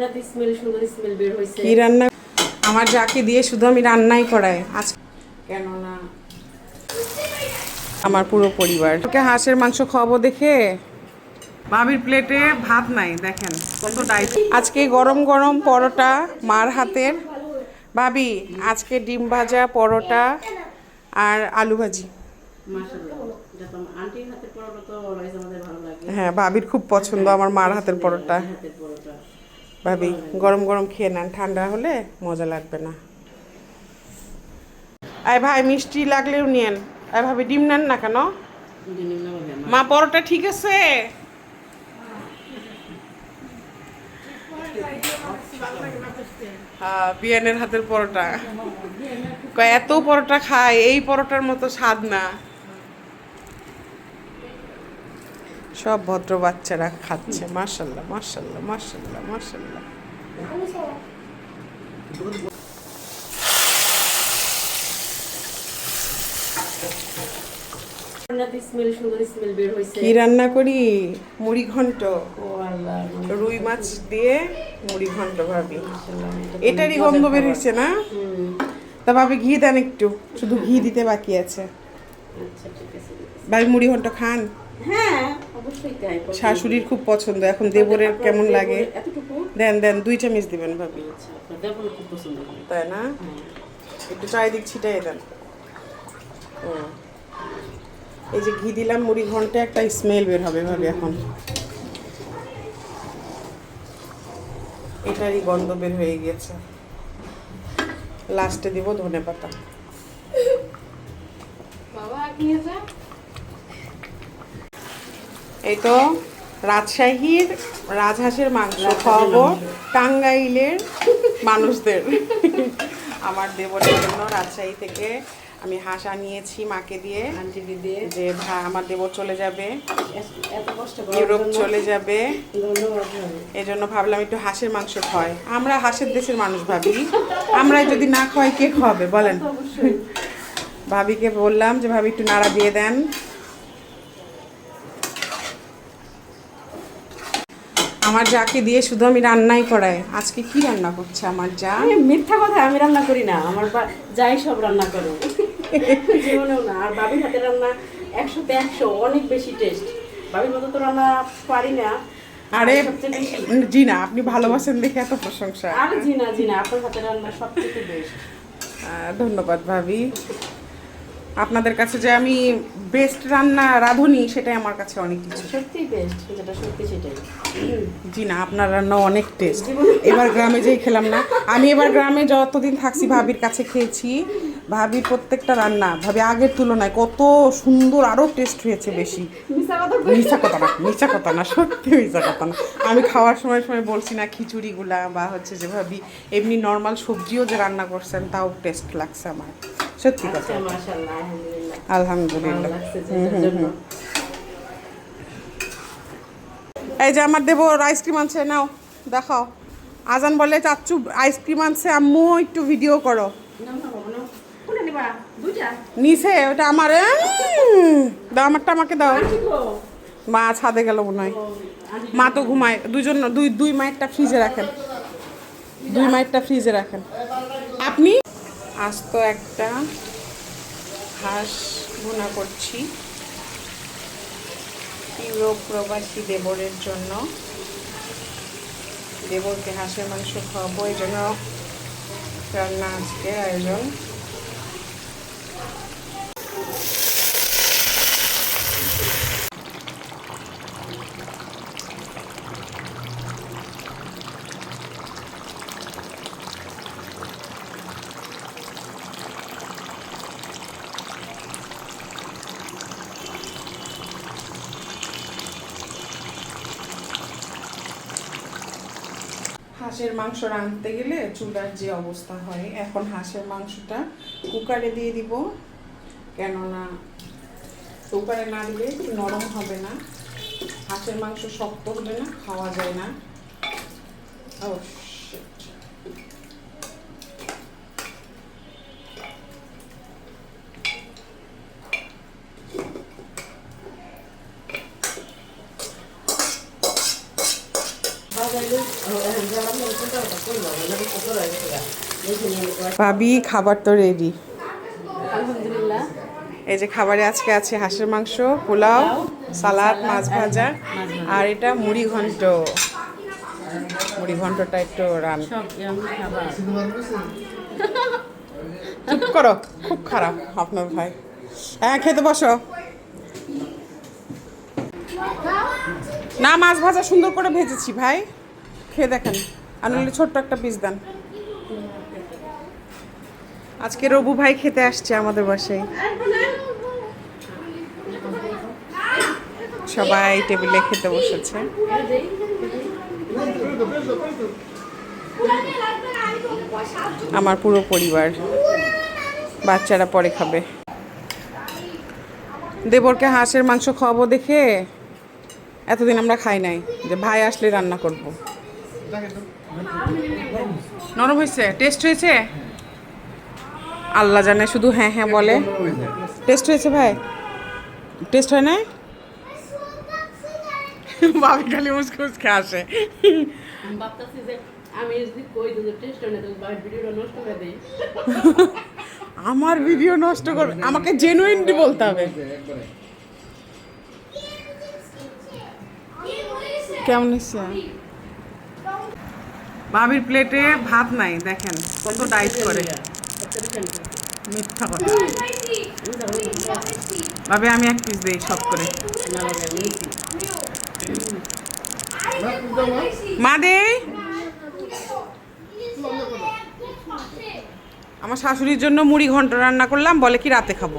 রান্নাতে স্মেল সুন্দর স্মেল বের হয়েছে কি রান্না? আমার যাকে দিয়ে শুধু আমি রান্নাই করাই। আজ কেননা আমার পুরো পরিবার। ওকে হাঁসের মাংস খাওয়াবো দেখে ভাবির প্লেটে ভাত নাই দেখেন কত ডাইট আজকে গরম গরম পরোটা মার হাতের। ভাবি আজকে ডিম ভাজা পরোটা আর আলু ভাজি। হ্যাঁ ভাবির খুব পছন্দ আমার মার হাতের পরোটা। ভাবি, গরম গরম খেয়ে নেন, ঠান্ডা হলে মজা লাগবে না। আয় ভাই, মিষ্টি লাগলেও নিয়েন। আয় ভাবি, ডিম নেন না কেন? মা, পরোটা ঠিক আছে? হ্যাঁ বিয়ানের হাতের পরোটা। এত পরোটা খায়, এই পরোটার মতো স্বাদ না। সব ভদ্র বাচ্চারা খাচ্ছে। মার্শাল্লাহ মার্শাল্লাহ মার্শাল্লাহ মার্শাল্লাহ কি রান্না করি? মুড়ি ঘন্ট। রুই মাছ দিয়ে মুড়ি ঘন্ট ভাবি। এটারই গন্ধ বের হয়েছে না? তা ভাবি ঘি দেন একটু। শুধু ঘি দিতে বাকি আছে। আচ্ছা আছে। ভাই মুড়ি ঘন্ট খান। হ্যাঁ অবশ্যই তাই শাশুড়ির খুব পছন্দ এখন দেবরের কেমন লাগে? দেন দেন দুই চামচ দিবেন ভাবি। আচ্ছা। আপনার দেবর খুব পছন্দ তাই না? হ্যাঁ। একটু চারিদিক ছিটাই দেন। হুম। এই যে ঘি দিলাম মুড়ি ঘন্টে একটা স্মেল বের হবে ভাবি এখন। এটারই গন্ধ বের হয়ে গিয়েছে। লাস্টে দিব ধনে পাতা বাবা এই তো রাজশাহীর রাজহাঁসের মাংস খাওয়াবো টাঙ্গাইলের মানুষদের। আমার দেবরের জন্য রাজশাহী থেকে আমি হাঁস আনিয়েছি মাকে দিয়ে। দিদি যে ভা- আমার দেবর চলে যাবে। ইউরোপ চলে যাবে। এই জন্য ভাবলাম একটু হাঁসের মাংস খাওয়াই। আমরা হাঁসের দেশের মানুষ ভাবি। আমরা যদি না খাওয়াই কে খাওয়াবে? বলেন। ভাবিকে বললাম যে ভাবি একটু নাড়া দিয়ে দেন। আমার যাকে দিয়ে শুধু আমি রান্নাই করাই। আজকে কি রান্না করছে আমার যা? আমি মিথ্যা কথা আমি রান্না করি না। আমার যাই সব রান্না করে জীবনেও না। আর বাবির হাতে রান্না একশোতে একশো অনেক বেশি টেস্ট বাবির মতো তো রান্না পারি না। আরে সবচেয়ে বেশি। জি না আপনি ভালোবাসেন দেখে এত প্রশংসা। আর জি না জি না আপনার হাতে রান্না বেস্ট আহ, ধন্যবাদ ভাবি। আপনাদের কাছে যে আমি বেস্ট রান্না রাঁধুনি সেটাই আমার কাছে অনেক কিছু। সত্যি বেস্ট যেটা সত্যি সেটাই। জি না আপনার রান্না অনেক টেস্ট এবার গ্রামে যেই খেলাম না আমি এবার গ্রামে যতদিন থাকছি ভাবির কাছে খেয়েছি। ভাবির প্রত্যেকটা রান্না ভাবি আগের তুলনায় কত সুন্দর আরও টেস্ট হয়েছে বেশি। মিশা কথা না মিথ্যা কথা না সত্যি মিথ্যা কথা না। আমি খাওয়ার সময় সময় বলছি না খিচুড়িগুলা বা হচ্ছে যে ভাবি এমনি নর্মাল সবজিও যে রান্না করছেন তাও টেস্ট লাগছে আমার। সত্যি কথা। আচ্ছা আলহামদুলিল্লাহ। এই যে আমার দেবো আইসক্রিম আনছে নাও দেখাও। আজান বলে চাচ্চু আইসক্রিম আনছে আম্মু একটু ভিডিও করো। নিছে ওটা আমার দাও আমারটা আমাকে দাও। মা ছাদে গেল মনে হয়। মা তো ঘুমায় দুজন দুই দুই মাইটটা ফ্রিজে রাখেন। দুই মাইটটা ফ্রিজে রাখেন। আপনি? আস্ত একটা হাঁস ভুনা করছি। ইউরোপ প্রবাসী দেবরের জন্য। দেবরকে হাঁসের মাংস খাওয়াবো, এই জন্য রান্না আজকে আয়োজন। হাঁসের মাংস রাঁধতে গেলে চুলার যে অবস্থা হয়, এখন হাঁসের মাংসটা কুকারে দিয়ে দিব। কেননা কুকারে না দিলে নরম হবে না। হাঁসের মাংস শক্ত হবে না, খাওয়া যায় না। ও ভাবি খাবার তো রেডি আলহামদুলিল্লাহ। এই যে খাবারে আজকে আছে হাঁসের মাংস পোলাও সালাদ মাছ ভাজা আর এটা মুড়ি ঘন্ট। মুড়ি ঘন্টটা একটু রান। চুপ করো খুব খারাপ আপনার ভাই। হ্যাঁ খেতে বসো। না মাছ ভাজা সুন্দর করে ভেজেছি ভাই। খেয়ে দেখেন। আর ছোট্ট একটা পিস দেন। আজকে রবু ভাই খেতে আসছে আমাদের বাসায়। সবাই টেবিলে খেতে বসেছে। আমার পুরো পরিবার, বাচ্চারা পরে খাবে। দেবরকে হাঁসের মাংস খাওয়াবো দেখে এতদিন আমরা খাই নাই, যে ভাই আসলে রান্না করব। নরম হয়েছে? টেস্ট হয়েছে? আল্লাহ জানে শুধু হ্যাঁ হ্যাঁ বলে। টেস্ট হয়েছে ভাই? টেস্ট হয় না ভাবি খালি মুসকে মুসকে আসে আমার ভিডিও নষ্ট করবে আমাকে জেনুইনলি বলতে হবে। কেমন হচ্ছে ভাবির প্লেটে ভাত নাই দেখেন কত ডাইট করে। মিথ্যা কথা ভাবে আমি এক পিস দিই সব করে। মা দে। আমার শাশুড়ির জন্য মুড়ি ঘন্ট রান্না করলাম, বলে কি রাতে খাব?